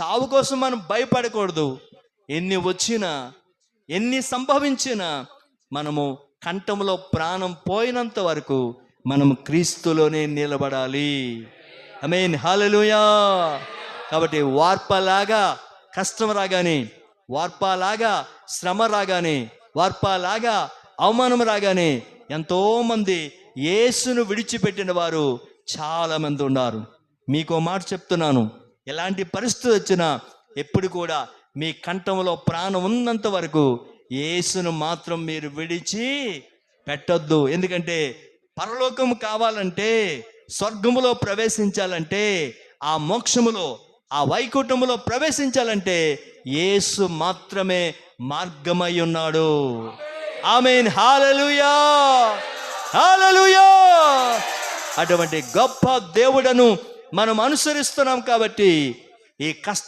చావు కోసం మనం భయపడకూడదు. ఎన్ని వచ్చినా ఎన్ని సంభవించినా మనము కంఠంలో ప్రాణం పోయినంత వరకు మనం క్రీస్తులోనే నిలబడాలి. ఐ మీన్ హాలలుయా కాబట్టి వార్పలాగా కష్టం రాగానే వార్పలాగా శ్రమ రాగానే వార్పలాగా అవమానం రాగానే ఎంతోమంది యేసును విడిచిపెట్టిన వారు చాలామంది ఉన్నారు. మీకు మాట చెప్తున్నాను. ఎలాంటి పరిస్థితి వచ్చినా ఎప్పుడు కూడా మీ కంఠంలో ప్రాణం ఉన్నంత వరకు యేసును మాత్రం మీరు విడిచి పెట్టొద్దు. ఎందుకంటే పరలోకం కావాలంటే స్వర్గములో ప్రవేశించాలంటే ఆ మోక్షములో ఆ వైకుంఠములో ప్రవేశించాలంటే యేసు మాత్రమే మార్గమై ఉన్నాడు. ఆమెన్. హాలలుయా హాలలుయా అటువంటి గొప్ప దేవుడను మనం అనుసరిస్తున్నాం కాబట్టి ఈ కష్ట